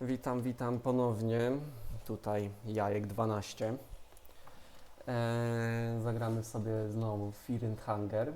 Witam, witam ponownie. Tutaj Jajek 12. Eee, zagramy sobie znowu Fear Hunger.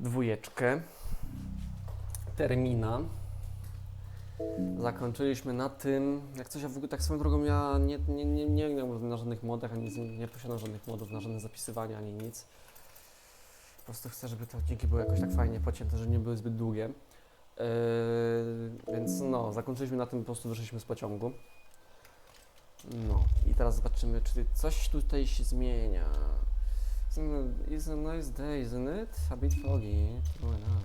Dwójeczkę. Termina. Zakończyliśmy na tym, jak coś, w ogóle tak swoją drogą ja nie, nie, nie, nie gram na żadnych modach, ani nie posiadam żadnych modów, na żadne zapisywania, ani nic. Po prostu chcę, żeby te odcinki były jakoś tak fajnie pocięte, że nie były zbyt długie. Yy, więc no, zakończyliśmy na tym, po prostu wyszliśmy z pociągu. No, i teraz zobaczymy, czy coś tutaj się zmienia. It's a- nice day, isn't it? A bit foggy. True enough.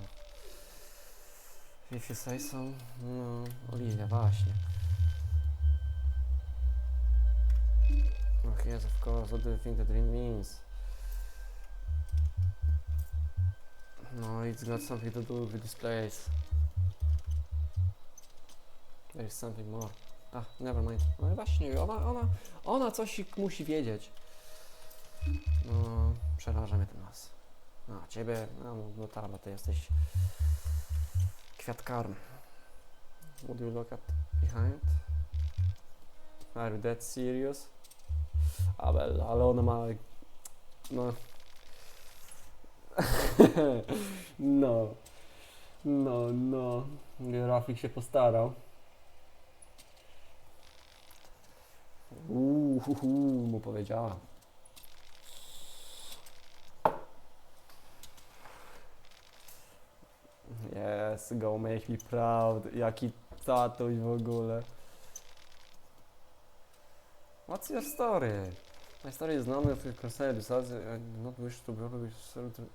If you say so. No, Oliwia, właśnie. Oh yes, of course. What do you think the dream means? No, it's got something to do with this place. There is something more. Ah, never mind. No właśnie, ona, ona, ona coś musi wiedzieć. No, przeraża mnie ten las. No, ciebie, no, no ta, bo ty jesteś kwiatkarm. Do you look at behind? Are you that serious? Ale, ale ona ma, no... no. No, no. Rafik się postarał. Uuu, hu, hu, mu powiedziała. Yes, go make me proud. Jaki tatuś w ogóle. What's your story? My story is of your concern. Besides, I do not wish to bother with certain...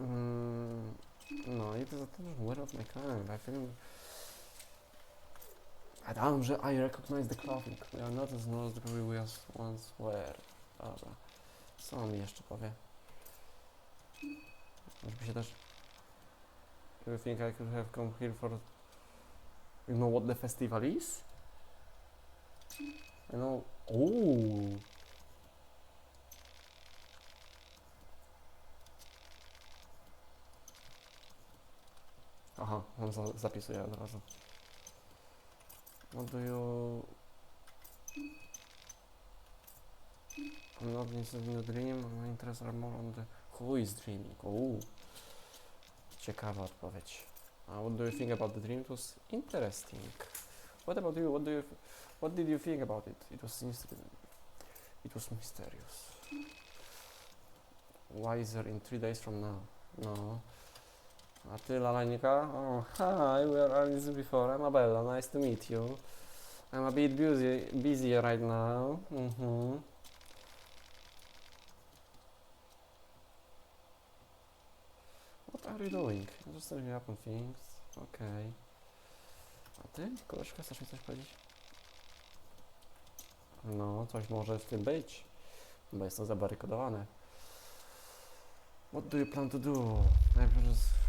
Mm, no, it is a word of my kind. I feel... A dałem, że I recognize the clothing. We are not as we as once were. Dobra. Co on mi jeszcze powie? Żeby się też... You think I could have come here for... You know what the festival is? I know... Ooh. Aha, on za zapisuje od razu. What do you... I'm not in the dream, my interests are more on the who is dreaming. Ooh. Ciekawa odpowiedź. Uh, what do you think about the dream? It was interesting. What about you? What do you... What did you think about it? It was. It was mysterious. Wiser in three days from now. No. A ty, Lalanika? Oh, hi, we are Alice before. I'm Abella. Nice to meet you. I'm a bit busy, busy right now. Mm-hmm. What are you doing? Just setting up on things. Okej. A ty, koleżka, chcesz mi coś powiedzieć? No, coś może w tym być. Bo jest to zabarykodowane. What do you plan to do? Najpierw...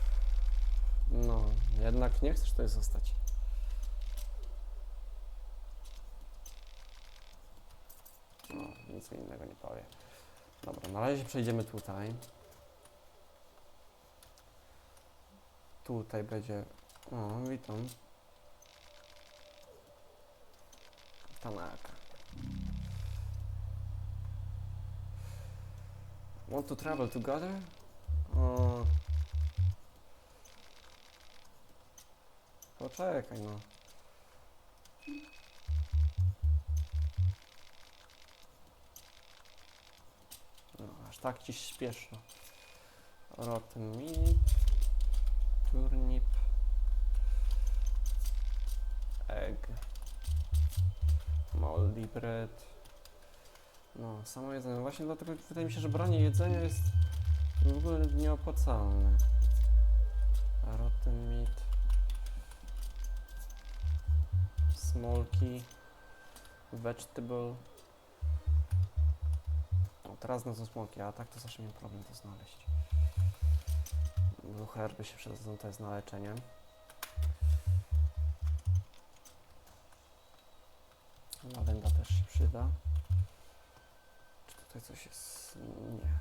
No, jednak nie chcesz tutaj zostać. No, nic innego nie powie. Dobra, na razie przejdziemy tutaj. Tutaj będzie... O, witam. Tanaka. Want to travel together? O. Poczekaj no. No, aż tak ci śpieszno. Rotten meat, turnip, egg, moldy bread. No, samo jedzenie. Właśnie dlatego wydaje mi się, że branie jedzenia jest w ogóle nieopłacalne. Rotten meat. Smolki. Vegetable. O, teraz znalazłem smoki, a tak to zawsze miałem problem to znaleźć. Blue się przydadzą, jest na leczenie. Lawenda też się przyda. Czy tutaj coś jest? Nie.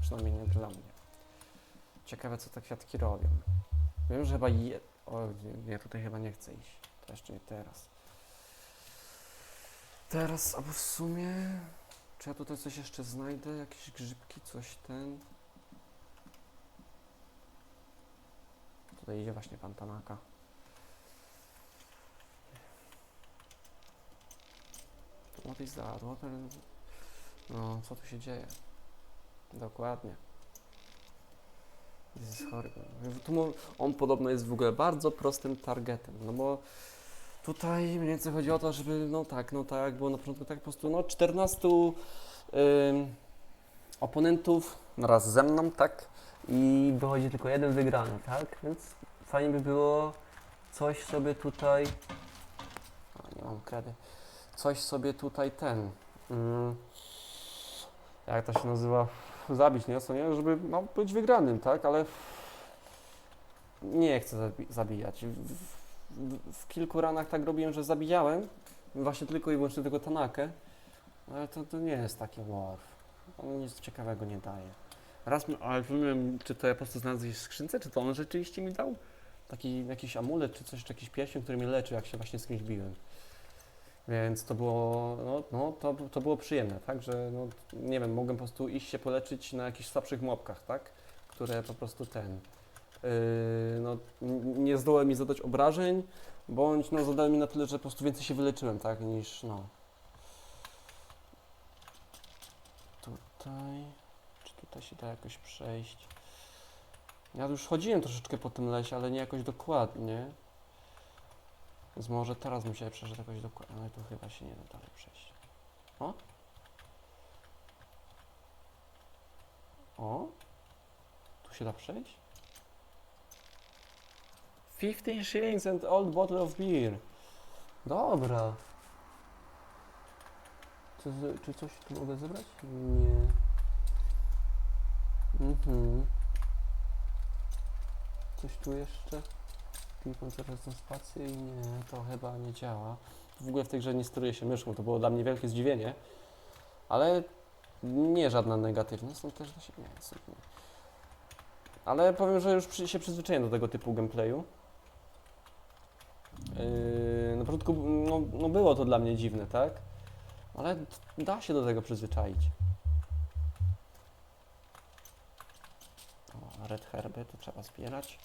Przynajmniej nie dla mnie. Ciekawe, co te kwiatki robią. Wiem, że chyba je... O, nie, tutaj chyba nie chcę iść. Jeszcze nie teraz. Teraz, albo w sumie... Czy ja tutaj coś jeszcze znajdę? Jakieś grzybki, coś ten... Tutaj idzie właśnie pan Tanaka. What is that? What are... No, co tu się dzieje? Dokładnie. This is horrible. Tu on podobno jest w ogóle bardzo prostym targetem, no bo tutaj mniej więcej chodzi o to, żeby, no tak, no tak, było na początku, tak po prostu, no 14 ym, oponentów naraz ze mną, tak, i wychodzi tylko jeden wygrany, tak, więc fajnie by było coś sobie tutaj, a nie mam kredy, coś sobie tutaj ten, mm, jak to się nazywa, zabić, nie, co nie, żeby no, być wygranym, tak, ale nie chcę zabi- zabijać. W, kilku ranach tak robiłem, że zabijałem, właśnie tylko i wyłącznie tego Tanakę, ale to, to nie jest taki war. On nic ciekawego nie daje. Raz, ale nie wiem, czy to ja po prostu znalazłem w skrzynce, czy to on rzeczywiście mi dał? Taki jakiś amulet, czy coś, czy jakiś pierścień, który mnie leczył, jak się właśnie z kimś biłem. Więc to było, no, no to, to było przyjemne, tak, że no, nie wiem, mogłem po prostu iść się poleczyć na jakichś słabszych mopkach, tak, które po prostu ten, yy, no, nie zdołały mi zadać obrażeń, bądź no, zadały mi na tyle, że po prostu więcej się wyleczyłem, tak, niż, no. Tutaj, czy tutaj się da jakoś przejść? Ja już chodziłem troszeczkę po tym lesie, ale nie jakoś dokładnie. Więc może teraz się przeszedł jakoś dokładnie, ale tu chyba się nie da dalej przejść. O? O? Tu się da przejść? 15 shillings and old bottle of beer. Dobra. Czy, czy coś tu mogę zebrać? Nie. Mhm. Coś tu jeszcze? Klikam teraz na spację i nie, to chyba nie działa. W ogóle w tej grze nie steruję się myszką, to było dla mnie wielkie zdziwienie. Ale nie żadna negatywna, są też są nie. Ale powiem, że już się przyzwyczaiłem do tego typu gameplayu. Yy, na początku no, no było to dla mnie dziwne, tak? Ale da się do tego przyzwyczaić. O, red herby to trzeba zbierać.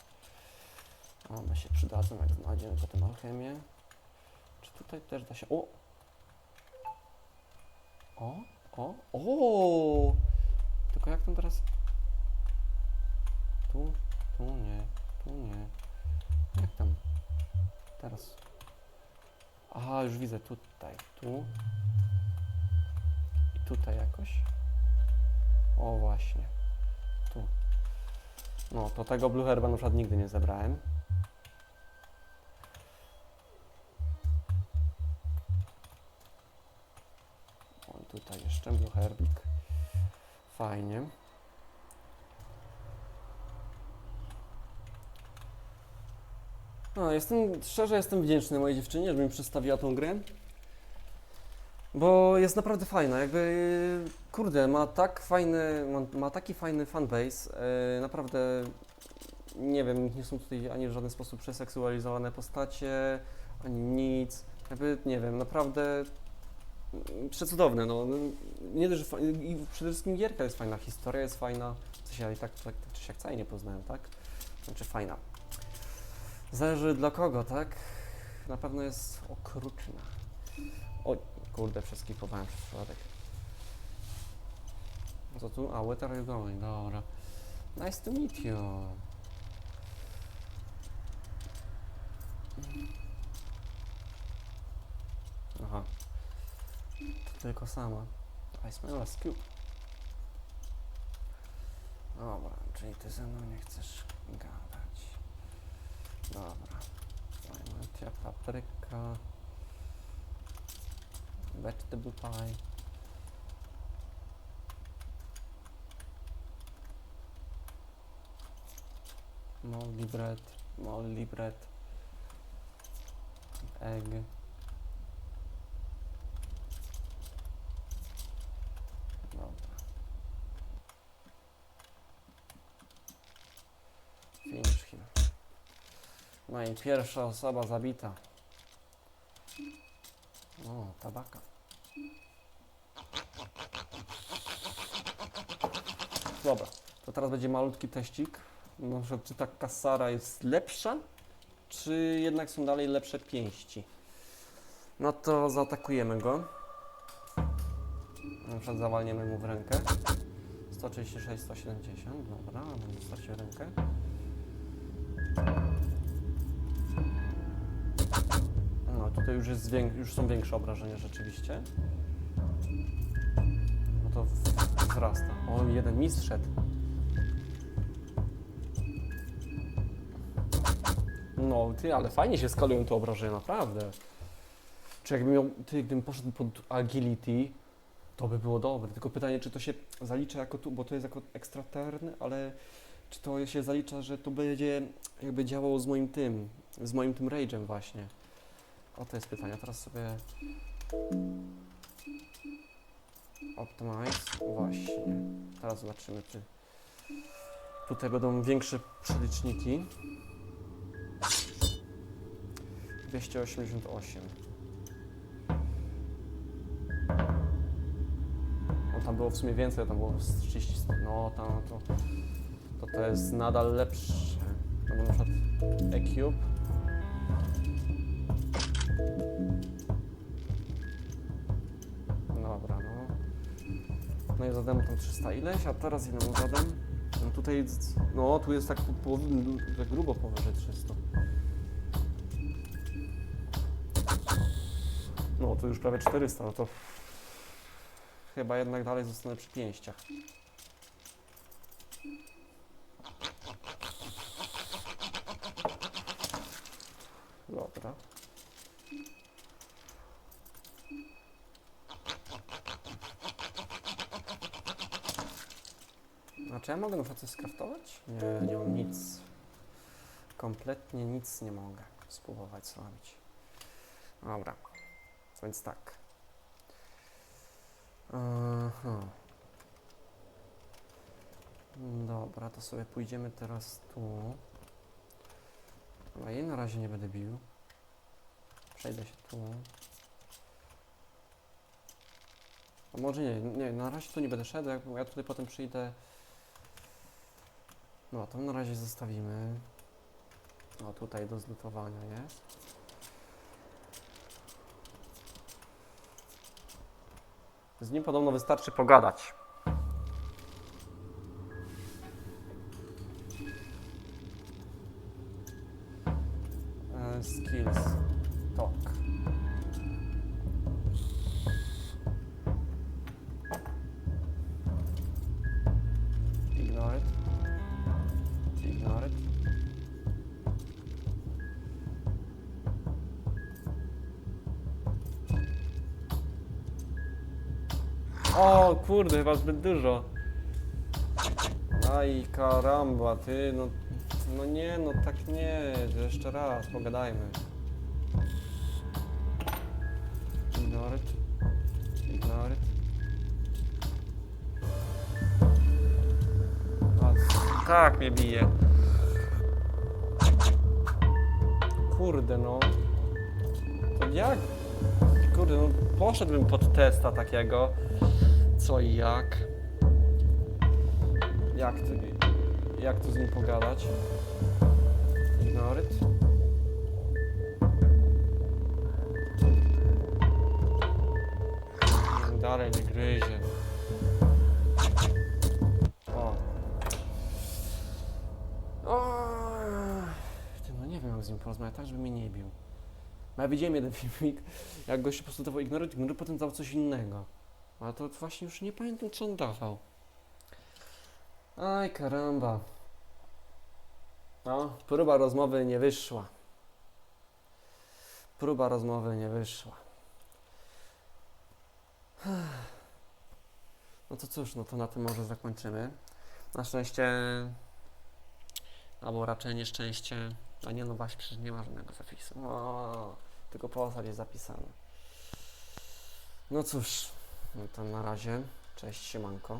One się przydadzą, jak znajdziemy potem alchemię. Czy tutaj też da się... O! O! O! O! Tylko jak tam teraz... Tu, tu nie, tu nie. Teraz. Aha, już widzę tutaj, tu. I tutaj jakoś. O, właśnie. Tu. No, to tego Blue Herba na przykład nigdy nie zebrałem. O, tutaj jeszcze Blue Herbik. Fajnie. No, jestem, szczerze jestem wdzięczny mojej dziewczynie, że mi przedstawiła tą grę. Bo jest naprawdę fajna, jakby, kurde, ma tak fajny, ma, ma taki fajny fanbase, yy, naprawdę, nie wiem, nie są tutaj ani w żaden sposób przeseksualizowane postacie, ani nic, jakby, nie wiem, naprawdę mm, przecudowne, no, no, nie dość, i przede wszystkim gierka jest fajna, historia jest fajna, coś ja i tak, tak, tak czy siak nie poznałem, tak, znaczy fajna. Zależy dla kogo, tak? Na pewno jest okrutna. O, kurde, przeskipowałem przez przypadek. Co tu? A, where are you going? Dobra. Nice to meet you. Aha. To tylko sama. I smell a scoop. Dobra, czyli ty ze mną nie chcesz gadać. Dobra. Zajmacja, papryka. Vegetable pie. Moldy bread, moldy bread. Egg. No i pierwsza osoba zabita. O, tabaka. Dobra, to teraz będzie malutki teścik. Przykład, czy ta kasara jest lepsza, czy jednak są dalej lepsze pięści. No to zaatakujemy go. Na przykład zawalniemy mu w rękę. 136, 170, dobra, mamy stracił rękę. Tutaj już, jest już są większe obrażenia rzeczywiście. No to wzrasta. O, jeden mistrz szedł. No ty, ale fajnie się skalują te obrażenia, naprawdę. Czy jakbym miał, ty, gdybym poszedł pod agility, to by było dobre. Tylko pytanie, czy to się zalicza jako tu, bo to jest jako ekstraterny, ale czy to się zalicza, że to będzie jakby działało z moim tym, z moim tym rage'em właśnie. O, to jest pytanie. Teraz sobie optimize. Właśnie. Teraz zobaczymy, czy tutaj będą większe przeliczniki. 288. No tam było w sumie więcej, tam było z 30 stopni. No tam to, to to jest nadal lepsze. No na przykład E-Cube. Dobra, no. No i zadałem tam 300 ileś, a teraz ile mu zadam? No tutaj, no tu jest tak, po, tak grubo powyżej 300. No tu już prawie 400, no to chyba jednak dalej zostanę przy pięściach. Dobra. Czy ja mogę na przykład coś skraftować? Nie, nie mam nic. Kompletnie nic nie mogę spróbować zrobić. Dobra. Więc tak. Aha. Dobra, to sobie pójdziemy teraz tu. Dobra, jej na razie nie będę bił. Przejdę się tu. A może nie, nie, na razie tu nie będę szedł, jak ja tutaj potem przyjdę. No, to na razie zostawimy. O, tutaj do zlutowania jest. Z nim podobno wystarczy pogadać. O kurde, chyba zbyt dużo. Aj karamba, ty, no, no nie, no tak nie, jeszcze raz, pogadajmy. Ignore it. Ignore it. A, tak mnie bije. Kurde, no. To jak? Kurde, no poszedłbym pod testa takiego. Co i jak. Jak to, jak to z nim pogadać? Nie, Dalej nie gryzie. O. O. Ty, no nie wiem jak z nim porozmawiać, tak żeby mnie nie bił. Ja widziałem jeden filmik, jak gość po prostu dawał ignoruj, ignoruj, potem dał coś innego. Ale to właśnie już nie pamiętam co on dawał. Aj karamba. No, próba rozmowy nie wyszła. Próba rozmowy nie wyszła. No to cóż, no to na tym może zakończymy. Na szczęście, albo raczej nieszczęście, a nie no właśnie, przecież nie ma żadnego zapisu. O, tylko postać jest zapisana. No cóż, no to na razie. Cześć, siemanko.